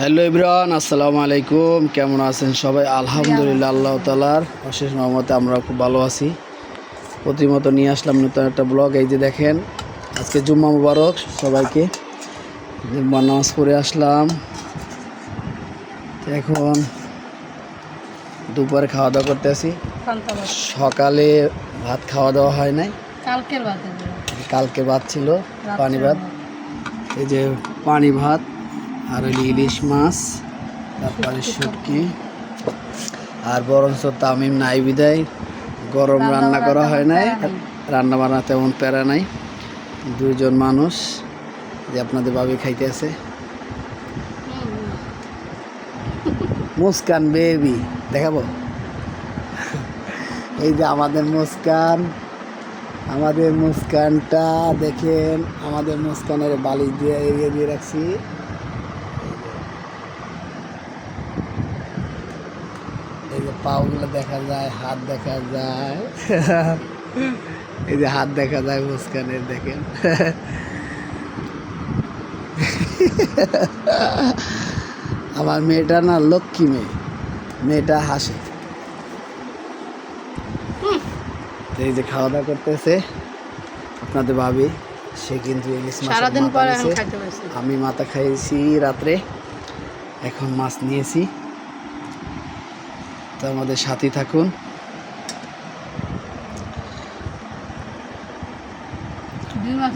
Hello Ibran আসসালামু আলাইকুম। কেমন আছেন সবাই? আলহামদুলিল্লাহ আল্লাহ তালার অশেষ রহমতে আমরা খুব ভালো আছি। প্রতিমতো নিয়ে আসলাম নতুন একটা ব্লগ। এই যে দেখেন আজকে জুম্মা মুবারক সবাইকে। জুম্মা নামাজ পড়ে আসলাম। এখন দুপুরে খাওয়া দাওয়া করতে আসি। সকালে ভাত খাওয়া দাওয়া হয় নাই। কালকে ভাত ছিল পানি ভাত। এই যে পানি ভাত আর হইল ইলিশ মাছ তারপরে শুটকি আর বরঞ্চ তামিম নাই বিদায়। গরম রান্না করা হয় নাই রান্না বান্না তেমন প্যারা নাই। দুজন মানুষ যে আপনাদের বাবি খাইতে আছে। মুস্কান বেবি দেখাবো? এই যে আমাদের মুস্কান আমাদের মুস্কানটা দেখেন আমাদের মুস্কানের বালি দিয়ে এগিয়ে দিয়ে রাখছি এই যে পাগুলো দেখা যায় হাত দেখা যায়। এই যে হাত দেখা যায় মুস্কানের দেখেন। আমার মেয়েটা না লক্ষ্মী মেয়ে। মেয়েটা হাসে। এই যে খাওয়া দাওয়া করতেছে আপনাদের ভাবি সে কিন্তু ইলিশ সারাদিন পরে পারছি। আমি মাথা খাইছি রাত্রে। এখন মাছ নিয়েছি। তো আমাদের সাথে থাকুন।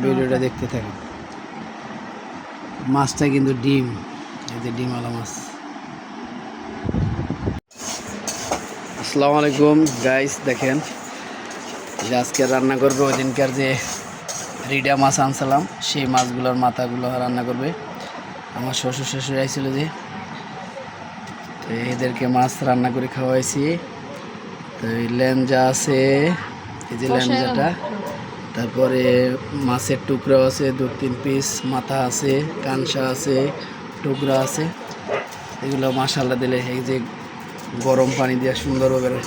ভিডিওটা দেখতে থাকুন। মাছটা কিন্তু ডিম, এই যে ডিমওয়ালা মাছ। আসসালামু আলাইকুম গাইস দেখেন যে আজকে রান্না করবে ওই দিনকার যে রিডা মাছ আনছিলাম, সেই মাছগুলোর মাথাগুলো রান্না করবে। আমার শ্বশুর শ্বশুর আইছিল যে তো এদেরকে মাছ রান্না করে খাওয়াইছি। তো এই লেঞ্জা আছে এই যে লেঞ্জাটা তারপরে মাছের টুকরা আছে দু তিন পিস মাথা আছে কানসা আছে টুকরা আছে। এগুলো মাসাল্লা দিলে এই যে গরম পানি দিয়ে সুন্দরভাবে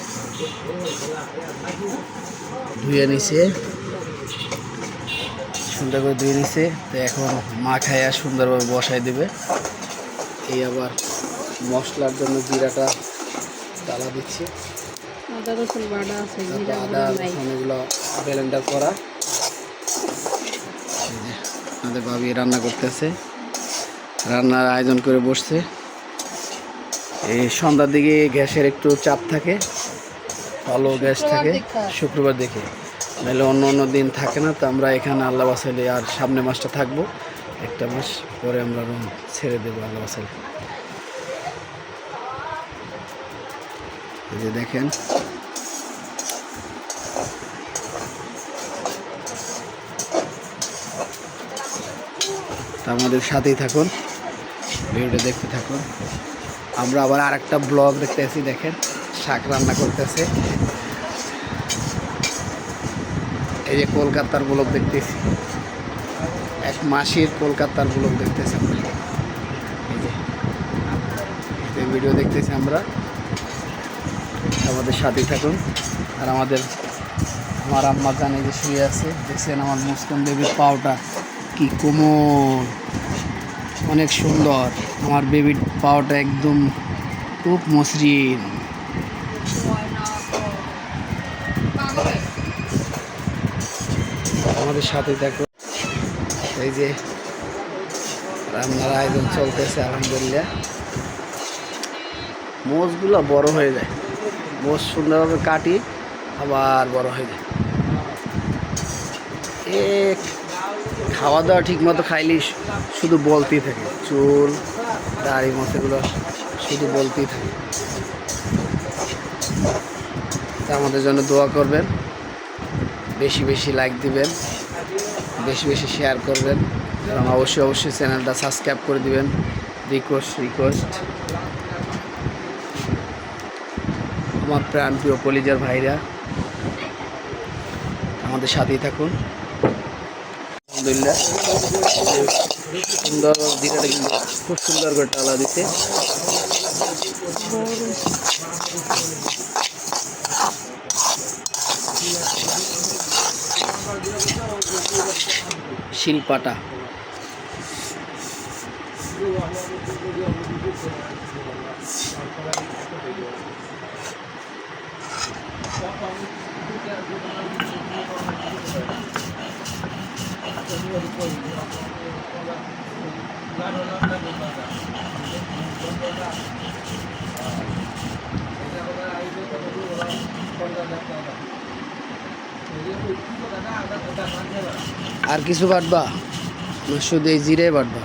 ধুয়ে নিছে। সুন্দর করে ধুয়ে নিছে। তো এখন মা খাইয়া সুন্দরভাবে বসাই দেবে। এই আবার মশলার জন্য জিরাটা ডালা দিচ্ছে। আদা রসুন বাটা আছে জিরা আদা রসুন এগুলো ব্লেন্ডার করা। আমাদের ভাবি রান্না করতেছে। রান্নার আয়োজন করে বসছে। এই সন্ধ্যার দিকে গ্যাসের একটু চাপ থাকে। ভালো গ্যাস থাকে শুক্রবার দেখে। নাহলে অন্য অন্য দিন থাকে না তো আমরা এখানে আল্লাহ বাসাইলে আর সামনে মাসটা থাকব। একটা মাস পরে আমরা রুম ছেড়ে দেবো আল্লাহ বাসাইলে। এই যে দেখেন। আমাদের সাথেই থাকুন, ভিডিওটা দেখতে থাকুন। আমরা আবার আরেকটা ব্লগ দেখতেছি দেখেন, শাক রান্না করতেছে। এই যে কলকাতার ব্লগ দেখতেছি। এক মাসের কলকাতার ব্লগ দেখতেছি আমরা। এই যে ভিডিও দেখতেছি আমরা। আমাদের সাথেই থাকুন। আর আমাদের আমার আম্মা জানে যে শুয়ে আছে। দেখছেন আমার মুসকান বেবির পাওটা কি কোমল। অনেক সুন্দর। আমার বেবির পাওটা একদম খুব মসৃণ। আমাদের সাথে দেখো এই যে রান্নার আয়োজন চলতেছে, আলহামদুলিল্লাহ। মোষগুলো বড় হয়ে যায়। মোষ সুন্দরভাবে কাটি, আবার বড় হয়ে যায়। এ খাওয়া দাওয়া ঠিক মতো খাইলেই শু- শুধু বলতেই থাকে। চুল, দাড়ি মশাগুলো শুধু বলতেই থাকে। আমাদের জন্য দোয়া করবেন, বেশি বেশি লাইক দিবেন, বেশি বেশি শেয়ার করবেন, এবং অবশ্যই অবশ্যই চ্যানেলটা সাবস্ক্রাইব করে দিবেন। রিকোয়েস্ট রিকোয়েস্ট আমার প্রাণ প্রিয় কলিজার ভাইরা, আমাদের সাথেই থাকুন। আলহামদুলিল্লাহ। সুন্দর দিঘাটা কিন্তু খুব সুন্দর করে টালা দিতে শিলপাটা। আর কিছু বাটবা? শুধু এই জিরে বাটবা।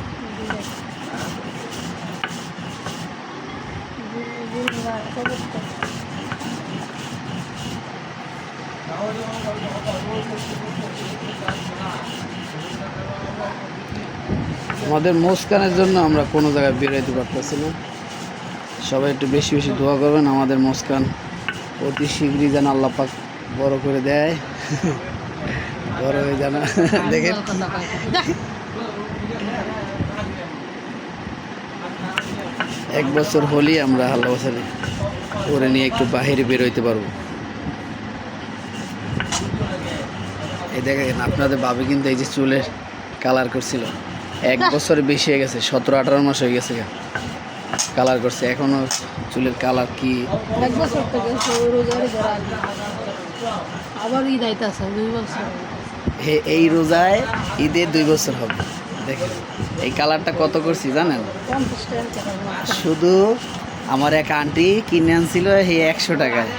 আমাদের মুস্কানের জন্য আমরা কোনো জায়গায় বেরোতে পারতেছি না। সবাই একটু বেশি বেশি দোয়া করবেন, আমাদের মুস্কান অতি শীঘ্রই যেন আল্লাহ পাক বড় করে দেয়। বড় হয়ে যেন দেখেন এক বছর হলেই আমরা আল্লাহ বছরে ওরে নিয়ে একটু বাহিরে বেরোইতে পারব। এই দেখেন, আপনাদের বাবে কিন্তু এই যে চুলের কালার করছিল। এক বছর বেশি হয়ে গেছে সতেরো আঠারো মাস হয়ে গেছে কালার করছে এখনও চুলের কালার কি? এক বছর থেকে আবার ঈদ আইতাছে দুই বছর। হে এই রোজায় ঈদের দুই বছর হবে। দেখেন এই কালারটা কত করছি জানেন। শুধু আমার এক আন্টি কিনে আনছিল এই একশো টাকায়।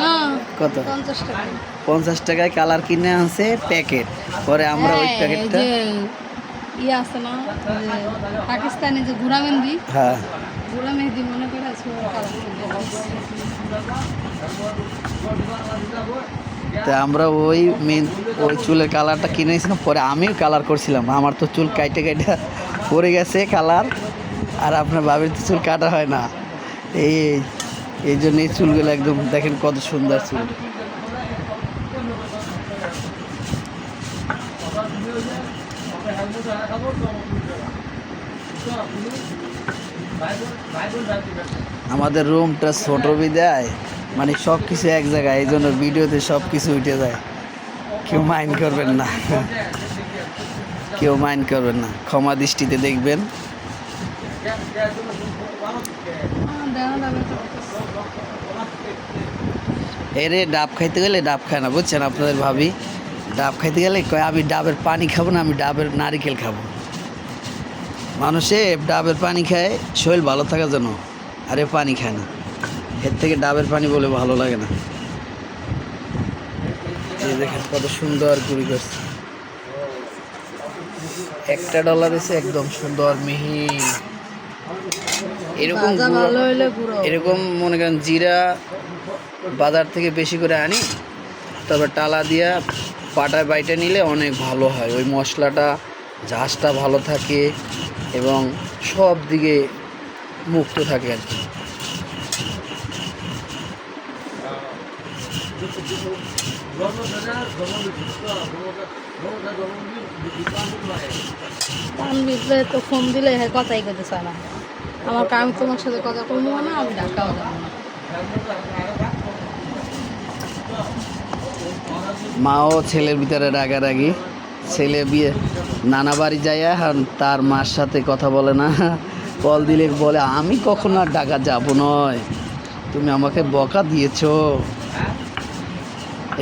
হ্যাঁ কত? পঞ্চাশ টাকা। পঞ্চাশ টাকায় কালার কিনে আনছে প্যাকেট পরে আমরা ওই প্যাকেটটা ইয়ে আছে না? যে পাকিস্তানি গুড়া মেহেন্দি হ্যাঁ। মেহেন্দি মনে করে তা আমরা ওই মেন ওই চুলের কালারটা কিনেছিলাম পরে আমিও কালার করছিলাম। আমার তো চুল কাইটে কাইটে পড়ে গেছে কালার আর আপনার বাবির তো চুল কাটা হয় না। এই এই জন্য এই চুলগুলো একদম দেখেন কত সুন্দর চুল। আমাদের রুমটা ছোট বিদায়। মানে সব কিছু এক জায়গায়, এই জন্য ভিডিওতে সব কিছু উঠে যায়। কেউ মাইন্ড করবেন না। কেউ মাইন্ড করবেন না। ক্ষমা দৃষ্টিতে দেখবেন। এরে ডাব খাইতে গেলে ডাব খায় না, বুঝছেন আপনাদের ভাবি? ডাব খাইতে গেলে কয় আমি ডাবের পানি খাব না আমি ডাবের নারিকেল খাব। মানুষে ডাবের পানি খায় শরীর ভালো থাকার জন্য আরে পানি খায় না। এর থেকে ডাবের পানি বলে ভালো লাগে না। এই দেখেন কত সুন্দর গুড়ি করছে। একটা ডলার এসে একদম সুন্দর মিহি। এরকম এরকম মনে করেন জিরা বাজার থেকে বেশি করে আনি তারপর টালা দিয়া পাটায় বাইটে নিলে অনেক ভালো হয়। ওই মশলাটা ঝাঁসটা ভালো থাকে এবং সব দিকে মুক্ত থাকে আর কি। পান বিকলে তো দিলে হ্যাঁ কথাই আমার কাম তোমার সাথে কথা কমবো না আমি না। মাও ছেলের ভিতরে রাগারাগি। ছেলে বিয়ে, নানা বাড়ি যায় আর তার মার সাথে কথা বলে না। কল দিলে বলে, আমি কখনো আর ঢাকা যাব নয়। তুমি আমাকে বকা দিয়েছ।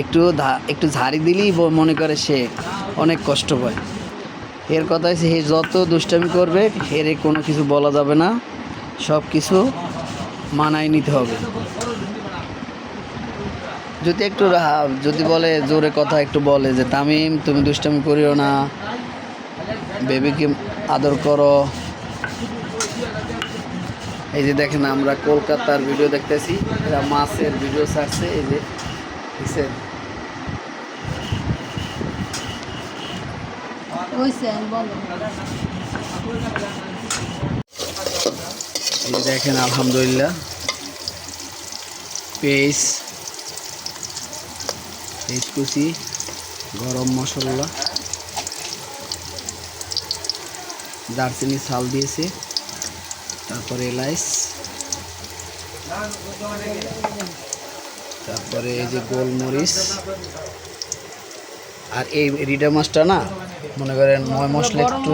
একটু একটু ঝাড়ি দিলেই মনে করে সে অনেক কষ্ট পায়। এর কথা হচ্ছে হে যত দুষ্টামি করবে, এর কোনো কিছু বলা যাবে না। সব কিছু মানায় নিতে হবে। যদি একটু যদি বলে জোরে কথা একটু বলে যে তামিম তুমি দুষ্টামি করিও না। বেবিকে আদর করো। এই যে দেখেন আমরা কলকাতার ভিডিও দেখতেছি। এরা মাছের ভিডিও ছাড়ছে এই যে দেখছেন? দেখেন আলহামদুলিল্লাহ। পেঁয়াজ কুচি গরম মশলা দারচিনি ছাল দিয়েছে তারপরে এলাইচ তারপরে এই যে গোলমরিচ আর এই রিডা মাছটা না মনে করেন ময় মশলা একটু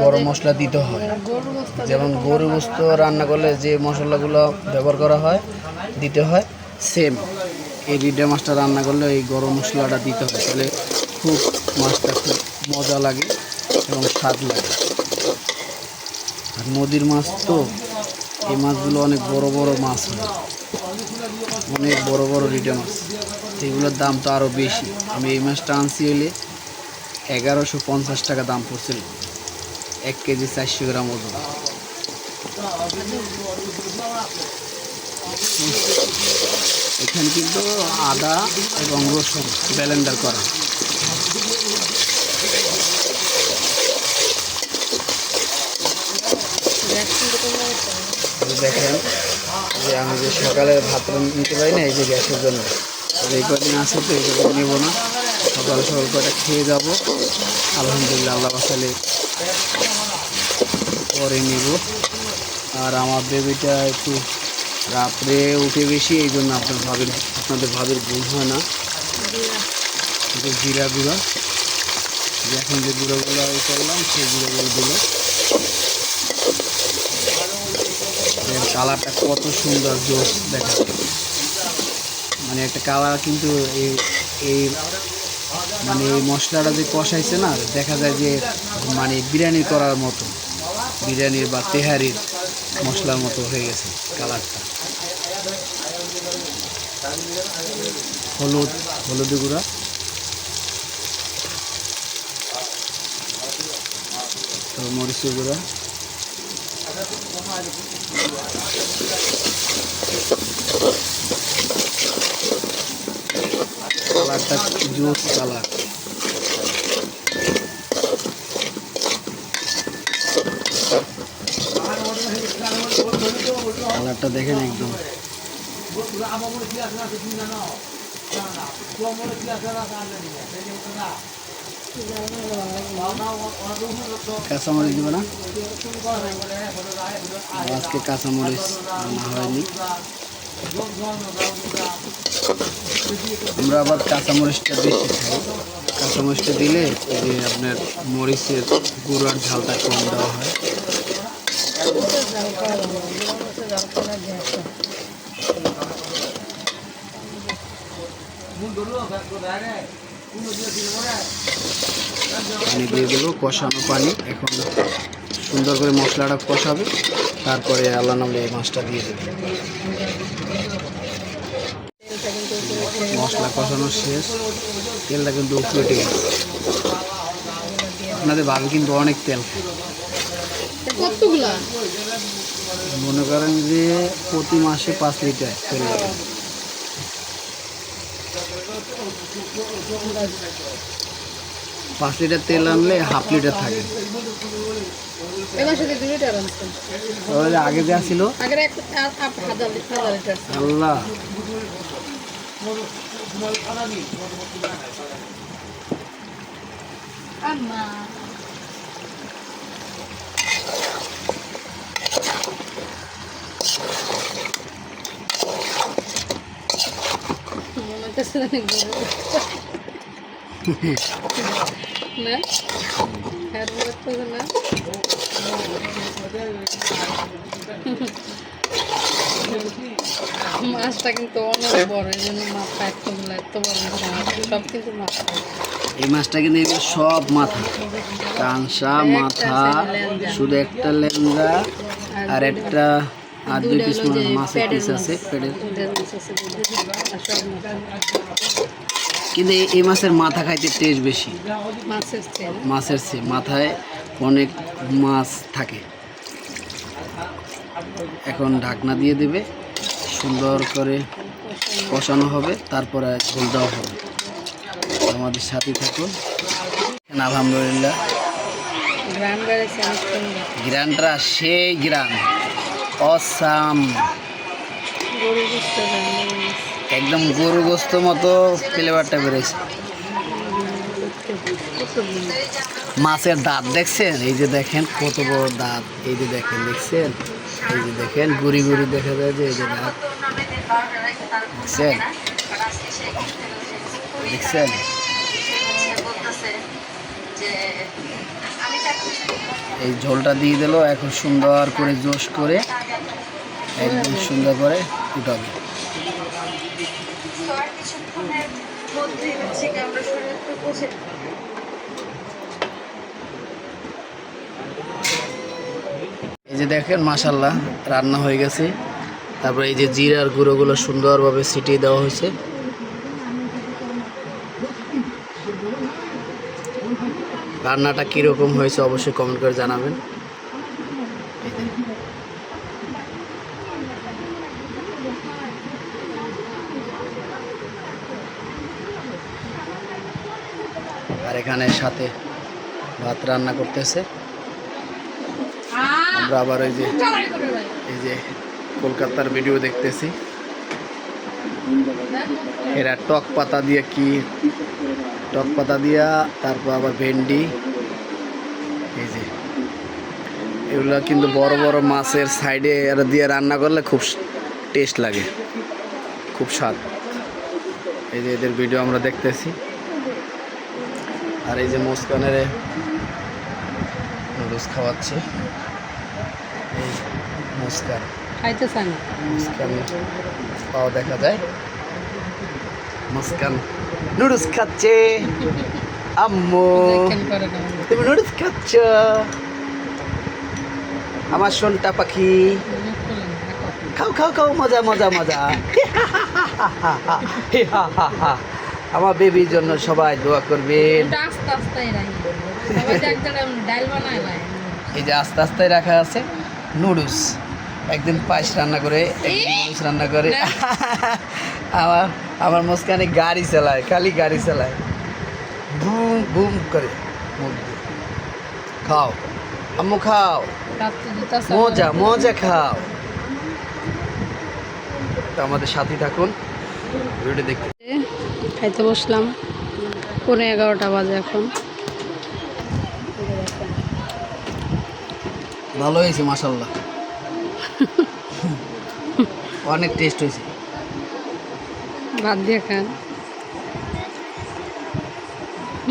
গরম মশলা দিতে হয়। যেমন গরু গোস্ত রান্না করলে যে মশলাগুলো ব্যবহার করা হয় দিতে হয় সেম এই রিডে মাছটা রান্না করলে এই গরম মশলাটা দিতে হবে। তাহলে খুব মাছটা খুব মজা লাগে এবং স্বাদ লাগে। আর নদীর মাছ তো, এই মাছগুলো অনেক বড় বড় মাছ হয়। অনেক বড় বড় রিডে মাছ। এগুলোর দাম তো আরও বেশি। আমি এই মাছটা আনছি হইলে এগারোশো পঞ্চাশ টাকা দাম পড়ছিল। এক কেজি চারশো গ্রাম ওজন। এখানে কিন্তু আদা এবং রসুন ব্লেন্ডার করা। দেখেন যে আমি যে সকালে ভাত নিতে পারি না, এই যে গ্যাসের জন্য। এই কদিন আছে তো, এই কদিন নেব না। সকাল সকাল কটা খেয়ে যাব। আলহামদুলিল্লাহ, আল্লাহ বাসালে পরে নেব। আর আমার বেবিটা একটু রাত্রে উঠে বেশি এই জন্য আপনার ভাবের, আপনাদের ভাবের ঘুম হয় না। জিরা গুঁড়া। এখন যে গুঁড়োগুলো করলাম, সেই গুঁড়োগুলো দিল। কালারটা কত সুন্দর জোস দেখা মানে একটা কালার কিন্তু এই এই মানে এই মশলাটা যে কষাইছে না, দেখা যায় যে মানে বিরিয়ানি করার মতো। বিরিয়ানির বা তেহারির। মশলার মতো হয়ে গেছে কালারটা। হলুদ হলুদ গুঁড়া। তো মরিচ গুঁড়া। কালারটা জোস কালার। কালারটা দেখেন একদম। কাঁচামরিচ দিব না? আজকে কাঁচামরিচ রান্না হয়নি। আমরা আবার কাঁচামরিচটা বেশি খাই। কাঁচামরিচটা দিলে যে আপনার মরিচের গুঁড়ার ঝালটা কম দেওয়া হয়। পানি দিয়ে দেবো কষানো পানি। এখন সুন্দর করে মশলাটা কষাবে। তারপরে আল্লাহ নামলে এই মাছটা দিয়ে দেবে। মশলা কষানো শেষ। তেলটা কিন্তু উঠে গেছে। আপনাদের ভাবে কিন্তু অনেক তেল খায়। কতগুলা? মনে করেন যে প্রতি মাসে পাঁচ লিটার তেল পাঁচ লিটার তেল আনলে হাফ লিটার থাকে। আগে যা ছিল। আল্লাহ। আম্মা মনে হচ্ছে জানি গরু। না না মাছটা কিন্তু অনেক বড় এই জন্য এতগুলো এত বড় সব কিন্তু মাছ এই মাছটা কিন্তু এগুলো সব মাথা কাঁসা মাথা শুধু একটা লেঞ্জা আর একটা আর দুই পিস মাছের পিস আছে পেটের। কিন্তু এই- মাছের মাথা খাইতে টেস্ট বেশি। মাছের চেয়ে মাথায় অনেক মাছ থাকে। এখন ঢাকনা দিয়ে দেবে সুন্দর করে কষানো হবে তারপরে ঝোল দেওয়া হবে। আমাদের সাথে থাকুন। আলহামদুলিল্লাহ গ্রাম বেড়েছে অনেক সুন্দর গ্রানটা সেই গ্রান অসাম। একদম গরু গোস্ত মতো ফ্লেভারটা বেড়েছে। মাছের দাঁত দেখছেন? এই যে দেখেন কত বড় দাঁত। এই যে দেখেন দেখছেন? এই যে দেখেন গুড়ি গুড়ি দেখা যায় যে এই যে দাঁত। দেখছেন? দেখছেন? এই ঝোলটা দিয়ে দিল, এখন সুন্দর করে জোশ করে, একদম সুন্দর করে উঠাবে এই যে দেখেন মাসাল্লাহ রান্না হয়ে গেছে। তারপরে এই যে জিরার গুঁড়োগুলো সুন্দরভাবে ছিটিয়ে দেওয়া হয়েছে। রান্নাটা কীরকম হয়েছে অবশ্যই কমেন্ট করে জানাবেন। আর এখানে সাথে ভাত রান্না করতেছে। আমরা আবার ওই যে, এই যে কলকাতার ভিডিও দেখতেছি। এরা টক পাতা দিয়ে কি টক পাতা দিয়া তারপর আবার ভেন্ডি। এই যে। এগুলো কিন্তু বড় বড় মাছের সাইডে এরা দিয়ে রান্না করলে খুব টেস্ট লাগে। খুব স্বাদ। এই যে এদের ভিডিও আমরা দেখতেছি। আর এই যে মুস্কানের নুডলস খাওয়াচ্ছে। এই মুস্কান। খাইতে চায় না। মুস্কান পাও দেখা যায়। মুস্কান। নুডলস খাচ্ছে। আম্মু। তুমি নুডলস খাচ্ছ? আমার সোনটা পাখি। খাও খাও খাও মজা মজা মজা। আমার বেবির জন্য সবাই দোয়া করবেন। এই যে আস্তে আস্তে রাখা আছে নুডলস। একদিন পায়েস রান্না করে একদিন নুডলস রান্না করে। আমার আমার মুস্কানে গাড়ি চালায় খালি গাড়ি চালায়। বুম বুম করে মুখ দিয়ে। খাও। আম্মু খাও। মজা মজা খাও। তো আমাদের সাথে থাকুন ভিডিও দেখতে। খাইতে বসলাম। পনেরো এগারোটা বাজে এখন। ভালো হয়েছে মাসাল্লাহ অনেক টেস্ট হয়েছে। ভাত দিয়ে খান।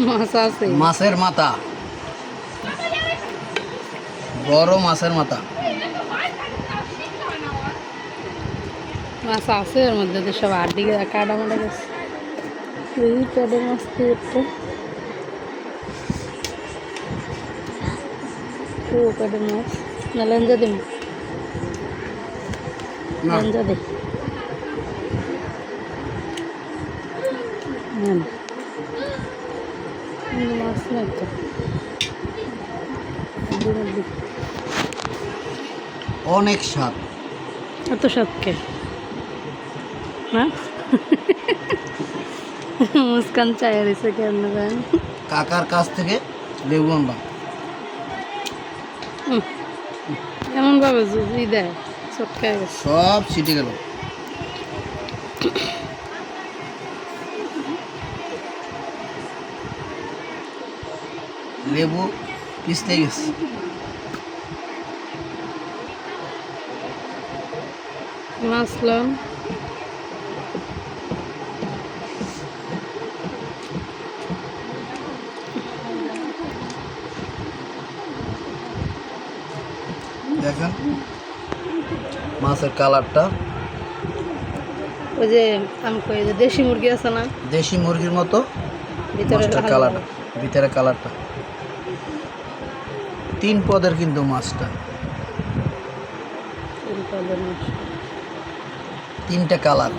মাছ আছে। মাছের মাথা। বড় মাছের মাথা। মাছ আছে এর মধ্যে তো সব আড্ডি কাটা মাটা গেছে এই পেটে মাছ একটু? ও পেটে মাছ। না লেঞ্জা দিন। অনেক স্বাদ। এত সাতকে হ্যাঁ মুস্কান চায় রয়েছে কেন কাকার কাছ থেকে লেবু ভাবে যদি দেয়। সব ছিটে গেল। লেবু পিছতে গেছে। মাছলাম দেখেন। মাছের কালারটা। ওই যে আমি কই যে দেশি মুরগি আছে না? দেশি মুরগির মতো মাছটার লাল কালার লাল। ভিতরে কালারটা। তিন পদের কিন্তু মাছটা। তিন তিনটা কালার।